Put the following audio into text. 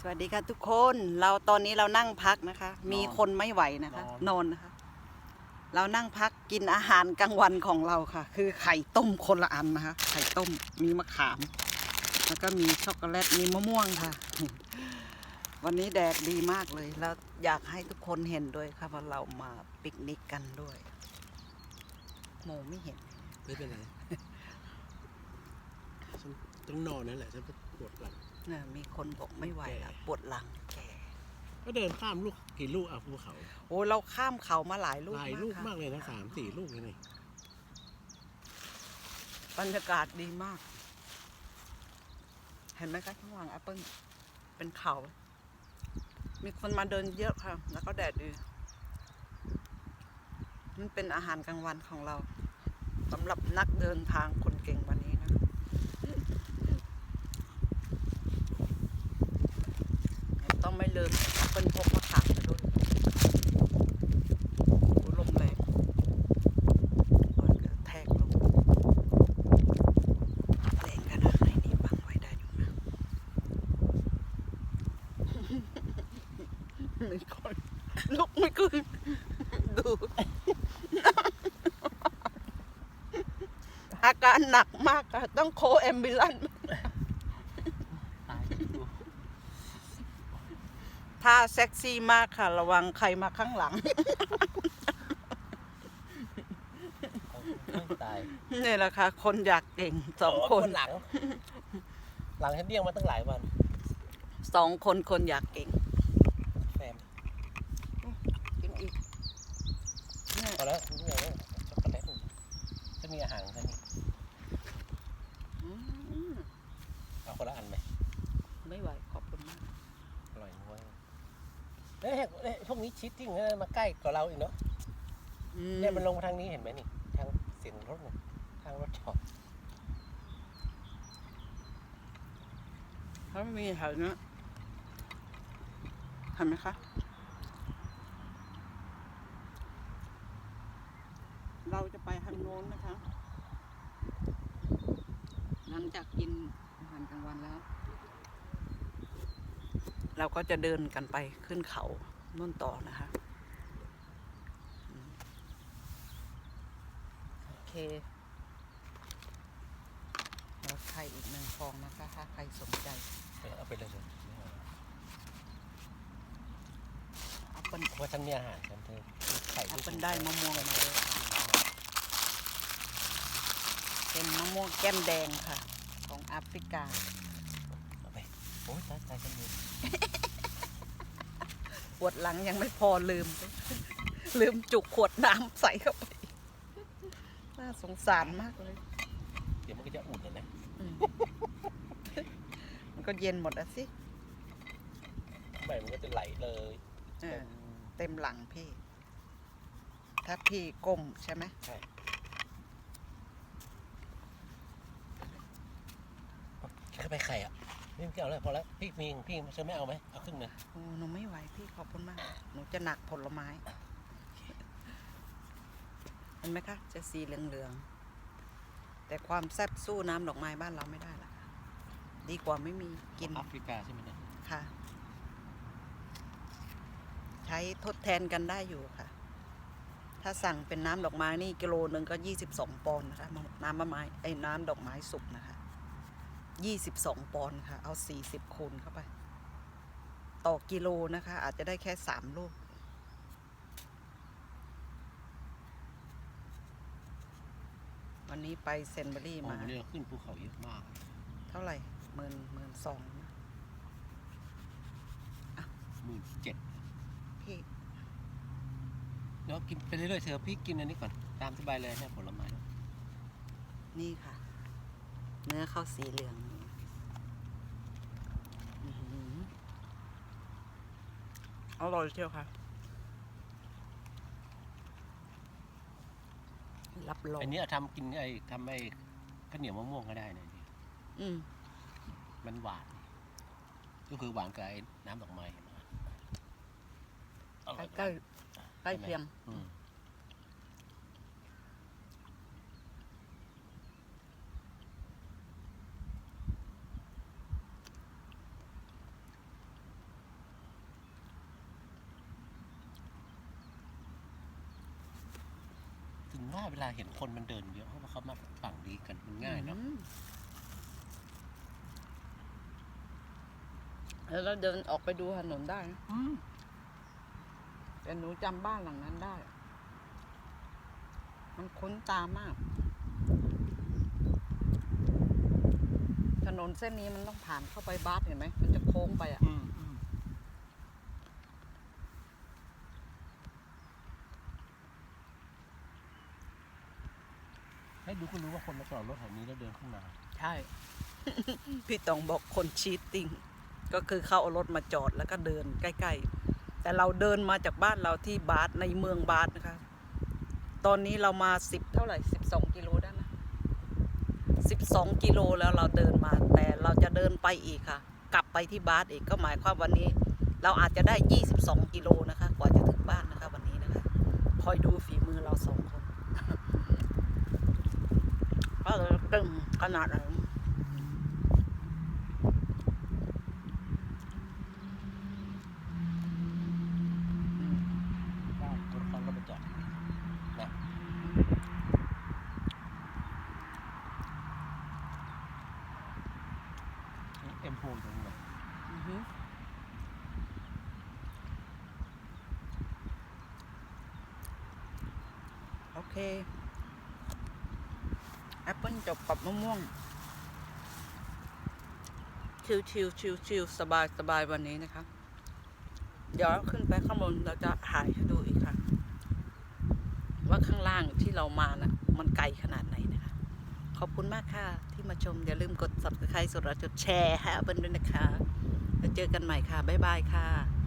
สวัสดีค่ะทุกคนเราตอนนี้เรานั่งพักนะคะ มีคนไม่ไหวนะคะนอนนอนนะคะ เรานั่งพักกินอาหารกลางวันของเราค่ะ คือไข่ต้มคนละอันนะคะ ไข่ต้มมีมะขาม แล้วก็มีช็อกโกแลตมีมะม่วงค่ะ วันนี้แดดดีมากเลย แล้วอยากให้ทุกคนเห็นด้วยค่ะว่าเรามาปิกนิกกันด้วยโมไม่เห็นไม่เป็นไรฉัน ต้องนอนนั่นแหละฉันปวดหลังเนี่ยมีคนบอกไม่ไหวแล้วปวดหลังแกก็เดินข้ามลูกกี่ลูกอะภูเขา โอ้เราข้ามเขามาหลายลูกหลายลูกค่ะมากเลยนะสามสี่ลูกเลยนี่บรรยากาศดีมาก เห็นไหมคะข้างหลังแอปเปิลเป็นเขา มีคนมาเดินเยอะค่ะ แล้วก็แดดดีมันเป็นอาหารกลางวันของเราสำหรับนักเดินทางคนเก่งวัน นี้นะต้องไม่ลืมเป็นพกมะขามไปด้วยโอ้ลมแรงมันกระแทกลงแรงขนาดไหนนี่บังไว้ได้อยู่นะไม่ค่อยลุกไม่ขึ้นดูอาการหนักมากค่ะต้องโคแอมบิลันซ์ ตายดู ท่าเซ็กซี่มากค่ะ ระวังใครมาข้างหลังตายนี่แหละค่ะ คนอยากเก่งสองคนหลัง หลังฉันเดี้ยงมาตั้งหลายวันสองคนคนอยากเก่งแฟมกินอีกเนี่ยพอแล้วนี่ไงช็อกโกแลตจะมีอาหารของฉันนี่อืมเอาคนละอันไหมไม่ไหวขอบคุณมาก อร่อยมาก เอ้ยเอ้ยพวกนี้ชิดจริงนะมาใกล้กับเราอีกเนาะอืเนี่ยมันลงมาทางนี้เห็นไหมนี่ทางเสียงรถน่ะทางรถจอดเขาไม่มีแถวเนี้ยเห็นไหมคะเราจะไปทางโน้นนะคะหลังจากกินอาหารกลางวันแล้ว เราก็จะเดินกันไปขึ้นเขานู่นต่อนะคะอืมโอเคแล้วไข่อีกหนึ่งฟองนะคะ ถ้าใครสนใจเออเอาไปเลยเถอะแอปเปิลเพราะว่าฉันมีอาหารฉันเธอไข่แอลูปกเปิลได้มะม่วงมาด้วยค่ะเป็นมะม่วงแก้มแดงค่ะ ของแอฟริกาเอาไป โอ้ยตายตายฉันลืมปวดหลังยังไม่พอลืม ลืมจุกขวดน้ำใส่เข้าไป น่าสงสารมากเลย เดี๋ยวมันก็จะอุ่นเลยนะอืมมันก็เย็นหมดแล้วสิไม่มันก็จะไหลเลยเออเต็มหลังพี่ ถ้าพี่ก้มใช่ไหมใช่เข้าไปไข่อะ นี่มันเอาแล้วพอแล้วพี่มีพี่ฉันไม่เอาไหมเอาครึ่งหนึงโอ้หนูไม่ไหวพี่ขอบคุณมาก หนูจะหนักผลไม้ เห็นไหมคะ จะสีเหลืองๆ แต่ความแซ่บสู้น้ำดอกไม้บ้านเราไม่ได้ละค่ะ ดีกว่าไม่มีกินแอฟริกาใช่ไหมเนี่ยค่ะ ใช้ทดแทนกันได้อยู่ค่ะ ถ้าสั่งเป็นน้ำดอกไม้นี่กิโลหนึ่งก็ยี่สิบสองปอนด์นะคะมะน้ำมะไม้ไอ้น้ำดอกไม้สุกนะคะ ยี่สิบสองปอนด์ค่ะ เอาสี่สิบคูณเข้าไป ต่อกิโลนะคะ อาจจะได้แค่สามลูก วันนี้ไปเซนเบอรี่โอ้มา วันนี้เราขึ้นภูเขาเยอะมาก เท่าไหร่หมื่นหมื่นสองหมื่นเจ็ดพี่เดี๋ยวกินไปเรื่อยๆเธอพี่กินอันนี้ก่อน ตามสบายเลยเนี่ยผลไม้ นี่ค่ะ เนื้อข้าวสีเหลืองอื้อหืออร่อยเชียวค่ะ รับรองอันนี้ทำกินไอ้ทำไอ้ข้าวเหนียวมะม่วงก็ได้นะนี่อืมมันหวาน ก็คือหวานกับไอ้น้ำดอกไม้อร่อยใกล้ใกล้เคียง อืม ว่าเวลาเห็นคนมันเดินเยอะเพราะว่าเขามาฝั่งนี้กันมันง่ายเนาะอืมแล้วเราเดินออกไปดูถนนได้นะอืมแต่หนูจำบ้านหลังนั้นได้ มันคุ้นตามาก ถนนเส้นนี้มันต้องผ่านเข้าไปบาสเห็นไหม มันจะโค้งไปอะ อืมอืมให้ ดูก็รู้ว่าคนมาจอดรถแถวนี้แล้วเดินเข้ามา ใช่ พี่ตองบอกคนชีตติ้งก็คือเขาเอารถมาจอดแล้วก็เดินใกล้ ๆ แต่เราเดินมาจากบ้านเราที่บาสในเมืองบาสนะคะ ตอนนี้เรามาสิบเท่าไหร่สิบสองกิโลได้นะสิบสองกิโลแล้วเราเดินมา แต่เราจะเดินไปอีกค่ะ กลับไปที่บาสอีกก็หมายความวันนี้ เราอาจจะได้ยี่สิบสองกิโลนะคะ กว่าจะถึงบ้านนะคะ วันนี้นะคะ คอยดูฝีมือเราสองคน ก็เลยตึงขนาดไหนได้รถเขาก็มาจอดนะเอ็มโฟอยู่ตรงนี้นะอือฮึโอเค แอปเปิ้ลจบกับมะม่วง ชิวชิวชิวชิวสบายสบายวันนี้นะคะ เดี๋ยวขึ้นไปข้างบนเราจะถ่ายให้ดูอีกค่ะ ว่าข้างล่างที่เรามาน่ะ มันไกลขนาดไหนนะคะ ขอบคุณมากค่ะ ที่มาชม อย่าลืมกด subscribe กดไลค์กดแชร์ให้แอปเปิ้ลด้วยนะคะ แล้วเจอกันใหม่ค่ะ บ๊ายบายค่ะ